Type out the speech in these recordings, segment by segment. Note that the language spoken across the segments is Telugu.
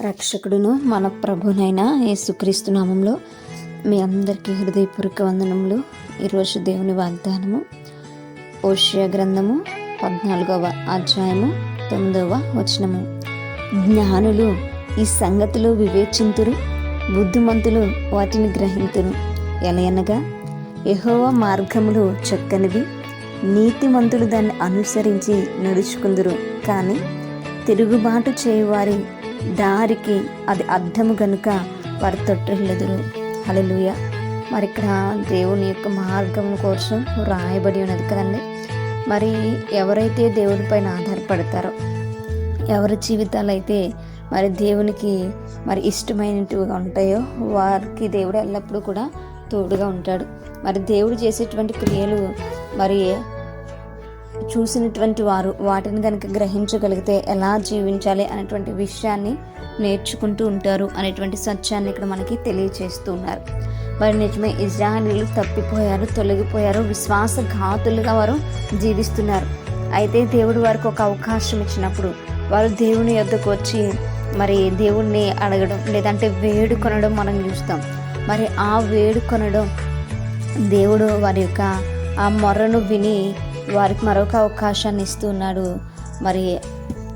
రక్షకుడును మన ప్రభునైన యేసుక్రీస్తు నామంలో మీ అందరికీ హృదయపూర్వక వందనములు. ఈరోజు దేవుని వాగ్దానము ఓషియా గ్రంథము పద్నాలుగవ అధ్యాయము తొమ్మిదవ వచనము. జ్ఞానులు ఈ సంగతులు వివేచింతురు బుద్ధిమంతులు వాటిని గ్రహింతురు. ఎలయనగా ఎహోవ మార్గములు చక్కనివి నీతిమంతులు దాన్ని అనుసరించి నడుచుకుందురు. కానీ తిరుగుబాటు చేయువారి దారికి అది అర్థము గనుక వారు తొట్టెళ్ళెదురు హల్లెలూయా. మరి ఇక్కడ దేవుని యొక్క మార్గం కోసం రాయబడి ఉన్నది కదండి. మరి ఎవరైతే దేవునిపైన ఆధారపడతారో ఎవరి జీవితాలు అయితే మరి దేవునికి మరి ఇష్టమైనట్టుగా ఉంటాయో వారికి దేవుడు ఎల్లప్పుడూ కూడా తోడుగా ఉంటాడు. మరి దేవుడు చేసేటువంటి క్రియలు మరి చూసినటువంటి వారు వాటిని కనుక గ్రహించగలిగితే ఎలా జీవించాలి అనేటువంటి విషయాన్ని నేర్చుకుంటూ ఉంటారు అనేటువంటి సత్యాన్ని ఇక్కడ మనకి తెలియచేస్తున్నారు. మరి నిజమే ఇజ్రాయలీలు తప్పిపోయారు తొలగిపోయారు విశ్వాసఘాతులుగా వారు జీవిస్తున్నారు. అయితే దేవుడు వారికి ఒక అవకాశం ఇచ్చినప్పుడు వారు దేవుని యొద్దకు వచ్చి మరి దేవుణ్ణి అడగడం లేదంటే వేడుకొనడం మనం చూస్తాం. మరి ఆ వేడుకొనడం దేవుడు వారి యొక్క ఆ మొర్రను విని వారికి మరొక అవకాశాన్ని ఇస్తున్నాడు. మరి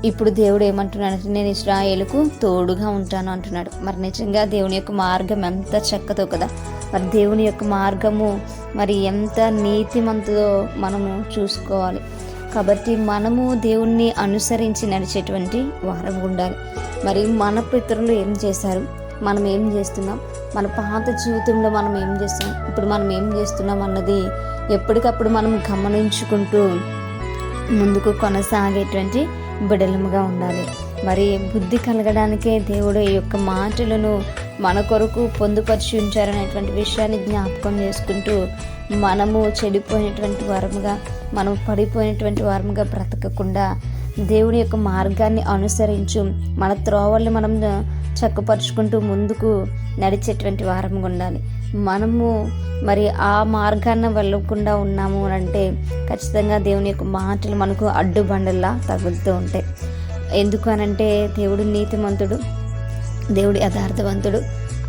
ఇప్పుడు దేవుడు ఏమంటున్నాడంటే నేను ఇస్రాయేలుకు తోడుగా ఉంటాను అంటున్నాడు. మరి నిజంగా దేవుని యొక్క మార్గం ఎంత చక్కదో కదా. మరి దేవుని యొక్క మార్గము మరి ఎంత నీతిమంతుదో మనము చూసుకోవాలి. కాబట్టి మనము దేవుణ్ణి అనుసరించి నడిచేటువంటి వారం ఉండాలి. మరి మన పితరులు ఏం చేశారు? మనం ఏం చేస్తున్నాం? మన పాత జీవితంలో మనం ఏం చేస్తున్నాం? ఇప్పుడు మనం ఏం చేస్తున్నాం అన్నది ఎప్పటికప్పుడు మనం గమనించుకుంటూ ముందుకు కొనసాగేటువంటి బిడలముగా ఉండాలి. మరి బుద్ధి కలగడానికే దేవుడు ఈ యొక్క మాటలను మన కొరకు పొందుపరిచి ఉంచారనేటువంటి విషయాన్ని జ్ఞాపకం చేసుకుంటూ మనము చెడిపోయినటువంటి వారముగా మనం పడిపోయినటువంటి వారముగా బ్రతకకుండా దేవుని యొక్క మార్గాన్ని అనుసరించు. మన త్రోవల్ని మనం చక్కపరుచుకుంటూ ముందుకు నడిచేటువంటి వారంగా ఉండాలి. మనము మరి ఆ మార్గాన్ని వెళ్ళకుండా ఉన్నాము అని అంటే ఖచ్చితంగా దేవుని యొక్క మాటలు మనకు అడ్డుబండల్లా తగులుతూ ఉంటాయి. ఎందుకు అనంటే దేవుడు నీతిమంతుడు దేవుడు యథార్థవంతుడు.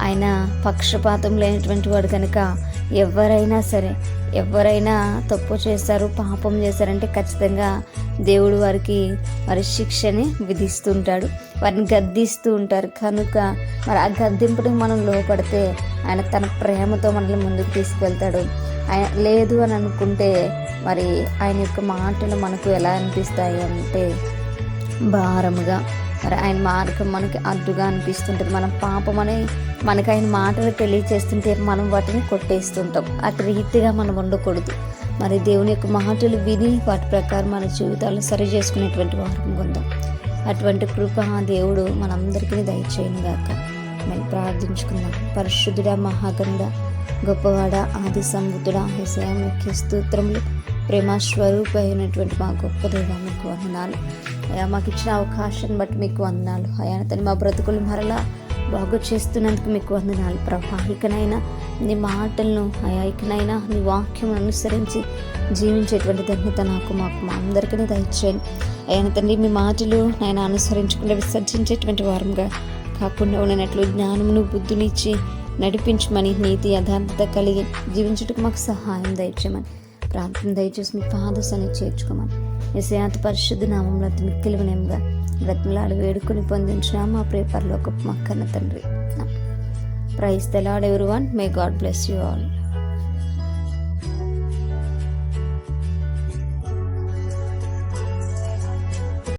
ఆయన పక్షపాతం లేనటువంటి వాడు కనుక ఎవరైనా సరే ఎవరైనా తప్పు చేస్తారు పాపం చేశారంటే ఖచ్చితంగా దేవుడు వారికి మరి శిక్షని విధిస్తుంటాడు. వారిని గద్దిస్తూ ఉంటారు. కనుక మరి ఆ గద్దింపుడికి మనం లోపడితే ఆయన తన ప్రేమతో మనల్ని ముందుకు తీసుకెళ్తాడు. ఆయన లేదు అని అనుకుంటే మరి ఆయన యొక్క మాటలు మనకు ఎలా అనిపిస్తాయి అంటే భారముగా మరి ఆయన మార్గం మనకి అడ్డుగా అనిపిస్తుంటుంది. మనం పాపం అని మనకి ఆయన మాటలు తెలియచేస్తుంటే మనం వాటిని కొట్టేస్తుంటాం. అటు రీతిగా మనం ఉండకూడదు. మరి దేవుని యొక్క మాటలు విని వాటి ప్రకారం మన జీవితాలను సరి చేసుకునేటువంటి వారం కొందాం అటువంటి కృప దేవుడు మనందరికీ దయచేయను గాక. మనం ప్రార్థించుకుందాం. పరిశుద్ధుడ మహాగణుడ గొప్పవాడ ఆది సంబుద్ధుడా హెసయ ముఖ్య స్తోత్రములు. ప్రేమ స్వరూప అయినటువంటి మా గొప్ప దేవా మీకు వందనాలు. అయా మాకు ఇచ్చిన అవకాశాన్ని బట్టి మీకు వందనాలు. అయా తను మా బ్రతుకులు మరలా బాగు చేస్తున్నందుకు మీకు వందనాలు. ప్రభా ఇకనైనా నీ మాటలను అయా ఇకనైనా నీ వాక్యం అనుసరించి జీవించేటువంటి ధన్యత నాకు మాకు మా అందరికీ దయచేయండి ఆయన తండ్రి మీ మాటలు నేను అనుసరించకుండా విసర్జించేటువంటి వారంగా కాకుండా ఉండనట్లు జ్ఞానమును బుద్ధినిచ్చి నడిపించమని నీతి యథార్థత కలిగి జీవించుటకు మాకు సహాయం దయచేయమని ప్రార్థన దయచేసి మీ పాదశాన్ని చేర్చుకోమని. ఎసయాత పరిశుద్ధ నామంలో మిక్కిలి వినయంగా బ్రతిమలాడు వేడుకొని పొందించిన మా ప్రేపర్లో ఒక మక్కన్న తండ్రి. Praise the Lord everyone may God bless you all